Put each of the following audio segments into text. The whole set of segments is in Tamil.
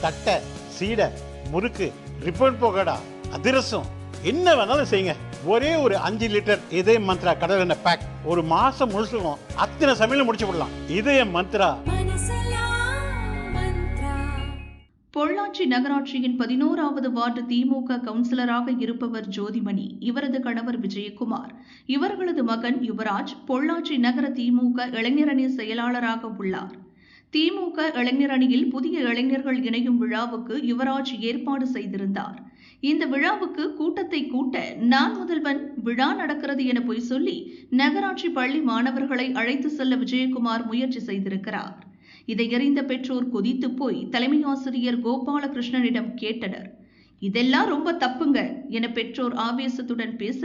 தட்டை சீடை முறுக்கு ரிப்பன் போகடா அதிரசம் என்ன வேணாலும் செய்யுங்க. ஒரே ஒரு அஞ்சு லிட்டர் இதய மந்த்ரா கடல் எண்ணெய் பேக் ஒரு மாசம் முழுசுக்கும் அத்தனை சமையலும் முடிச்சு விடலாம். இதய மந்த்ரா. பொள்ளாச்சி நகராட்சியின் பதினோராவது வார்டு திமுக கவுன்சிலராக இருப்பவர் ஜோதிமணி இவரது கணவர் விஜயகுமார். இவர்களது மகன் யுவராஜ் பொள்ளாச்சி நகர திமுக இளைஞரணி செயலாளராக உள்ளார். திமுக இளைஞரணியில் புதிய இளைஞர்கள் இணையும் விழாவுக்கு யுவராஜ் ஏற்பாடு செய்திருந்தார். இந்த விழாவுக்கு கூட்டத்தை கூட்ட நான் முதல்வன் விழா நடக்கிறது என பொய் சொல்லி நகராட்சி பள்ளி மாணவர்களை அழைத்து செல்ல விஜயகுமார் முயற்சி செய்திருக்கிறார். இதை அறிந்த பெற்றோர் கொதித்து போய் தலைமை ஆசிரியர் கோபாலகிருஷ்ணனிடம் கேட்டனர். இதெல்லாம் ரொம்ப தப்புங்க என பெற்றோர் ஆவேசத்துடன் பேச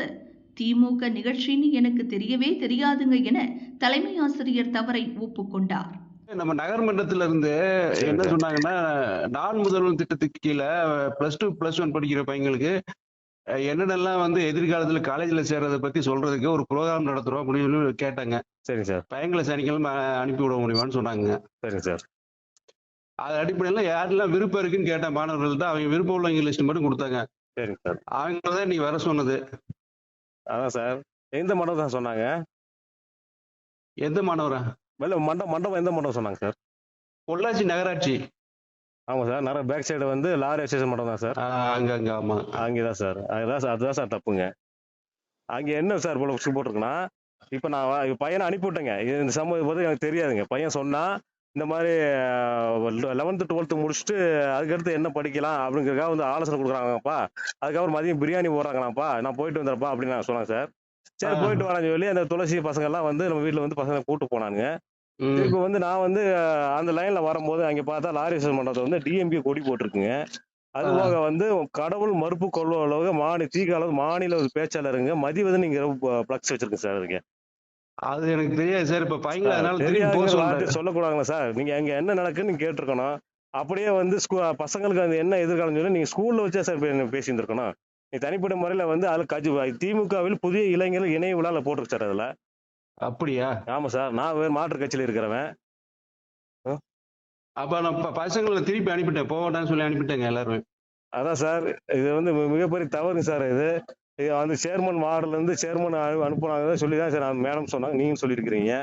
திமுக நிகழ்ச்சின்னு எனக்கு தெரியவே தெரியாதுங்க என தலைமை ஆசிரியர் தவறை ஒப்புக்கொண்டார். நம்ம நகர்மன்றத்துல இருந்து என்ன சொன்னாங்கன்னா நான் முதல்வன் திட்டத்துக்கு கீழே பிளஸ் டூ பிளஸ் ஒன் படிக்கிற பையங்களுக்கு என்னென்னலாம் வந்து எதிர்காலத்துல காலேஜ்ல சேர்றதை பத்தி சொல்றதுக்கு ஒரு ப்ரோக்ராம் நடத்துறோம் அப்படின்னு சொல்லி கேட்டாங்க. சரிங்க சார். பையங்களை சனிக்கிழமை அனுப்பி விட முடியுமான்னு சொன்னாங்க. சரிங்க சார். அது அடிப்படையில் யாரெல்லாம் விருப்பம் இருக்குன்னு கேட்ட மாணவர்கள்ட்ட அவங்க விருப்பம் உள்ளவங்க லிஸ்ட் மட்டும் கொடுத்தாங்க. சரிங்க சார். அவங்க தான் இன்னைக்கு வர சொன்னது. அதான் சார். எந்த மண்டபம் தான் சொன்னாங்க? எந்த மாணவரா? வெளில மண்டபம் மண்டபம் எந்த மண்டபம் சொன்னாங்க சார்? பொள்ளாச்சி நகராட்சி. ஆமாம் சார். நிறைய பேக் சைடு வந்து லாரி ஸ்டேஷன் மண்டபம் தான் சார். அங்க அங்க ஆமா. அங்கே தான் சார். அதுதான் சார். அதுதான் சார் தப்புங்க. அங்கே என்ன சார் போல போட்டிருக்குன்னா இப்போ நான் பையனை அனுப்பி விட்டேங்க. இந்த சம்பவம் பற்றி எனக்கு தெரியாதுங்க. பையன் சொன்னா இந்த மாதிரி லெவன்த்து டுவெல்த்து முடிச்சுட்டு அதுக்கடுத்து என்ன படிக்கலாம் அப்படிங்கிறதுக்காக வந்து ஆலோசனை கொடுக்குறாங்கப்பா அதுக்கப்புறம் மதியம் பிரியாணி போடுறாங்களாப்பா. நான் போயிட்டு வந்துடுறப்பா அப்படின்னு நான் சொன்னேன் சார். சரி. போயிட்டு வரேன்னு சொல்லி அந்த துளசி பசங்கள்லாம் வந்து நம்ம வீட்டில் வந்து பசங்களை கூட்டு போனானுங்க. இப்போ வந்து நான் வந்து அந்த லைன்ல வரும்போது அங்க பார்த்தா லாரி மண்டபத்தை வந்து டிஎம்பி கொடி போட்டிருக்குங்க. அது. போக வந்து கடவுள் மறுப்பு கொள்வளவு மாநில தீகால மாநில ஒரு பேச்சாளருங்க மதிவதனிங்கிற பிளக்ஸ் வச்சிருக்கு சார் அதுக்கு அது எனக்கு தெரியாது சார். இப்ப பையங்களை அதனால சொல்லக்கூடாதுங்களா சார்? நீங்க அங்க என்ன நடக்குன்னு கேட்டிருக்கணும். அப்படியே வந்து ஸ்கூ பசங்களுக்கு அது என்ன எதிர்காலம் சொல்லி நீங்க ஸ்கூல்ல வச்சா சார் பேசியிருந்திருக்கணும். நீ தனிப்பட்ட முறையில வந்து அதுல கஜு திமுகவில் புதிய இளைஞர்கள் இணைய விழால போட்டிருக்கு சார் அதுல. அப்படியா? ஆமா சார். நான் வேறு மாற்று கட்சியில இருக்கிறவன். அப்ப நான் பசங்களை திருப்பி அனுப்பிட்டேன். போக வேண்டாம்னு சொல்லி அனுப்பிட்டேங்க எல்லாருமே. அதான் சார். இது வந்து மிகப்பெரிய தவறு சார் இது. வந்து சேர்மன் வார்டுல இருந்து சேர்மன் அனுப்புனாங்க சொல்லி தான் சார் மேடம் சொன்னாங்க. நீங்க சொல்லியிருக்கிறீங்க.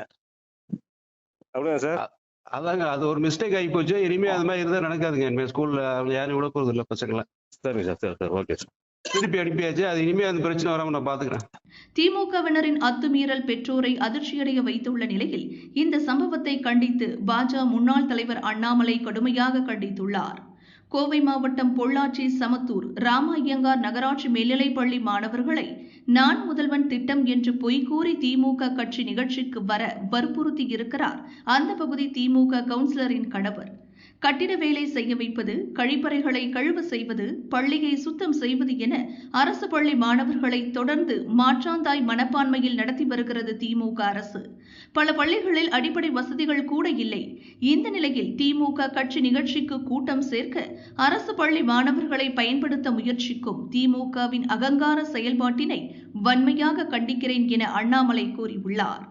அப்படியா சார்? அதாங்க. அது ஒரு மிஸ்டேக் ஆகி போச்சு. இனிமே அது மாதிரி இருந்தா நடக்காதுங்க. இனிமே ஸ்கூல்ல யாரும் விட போறது இல்ல பசங்களை. சரிங்க சார். சரி சார். Okay sir. திருப்பி அனுப்பியாச்சு. அது இனிமே அந்த பிரச்சனை வராம நான் பாத்துக்கிறேன். திமுகவினரின் அத்துமீறல் பெற்றோரை அதிர்ச்சியடைய வைத்துள்ள நிலையில் இந்த சம்பவத்தை கண்டித்து பாஜ முன்னாள் தலைவர் அண்ணாமலை கடுமையாக கண்டித்துள்ளார். கோவை மாவட்டம் பொள்ளாச்சி சமத்தூர் ராம ஐயங்கார் நகராட்சி மேல்நிலைப்பள்ளி மாணவர்களை நான் முதல்வன் திட்டம் என்று பொய்கூறி திமுக கட்சி நிகழ்ச்சிக்கு வர வற்புறுத்தி இருக்கிறார். அந்த பகுதி திமுக கவுன்சிலரின் கணவர். கட்டிட வேலை செய்ய வைப்பது கழிப்பறைகளை கழுவ செய்வது பள்ளியை சுத்தம் செய்வது என அரசு பள்ளி மாணவர்களை தொடர்ந்து மாற்றாந்தாய் மனப்பான்மையில் நடத்தி வருகிறது திமுக அரசு. பல பள்ளிகளில் அடிப்படை வசதிகள் கூட இல்லை. இந்த நிலையில் திமுக கட்சி நிகழ்ச்சிக்கு கூட்டம் சேர்க்க அரசு பள்ளி மாணவர்களை பயன்படுத்த முயற்சிக்கும் திமுகவின் அகங்கார செயல்பாட்டினை வன்மையாக கண்டிக்கிறேன் என அண்ணாமலை கூறியுள்ளார்.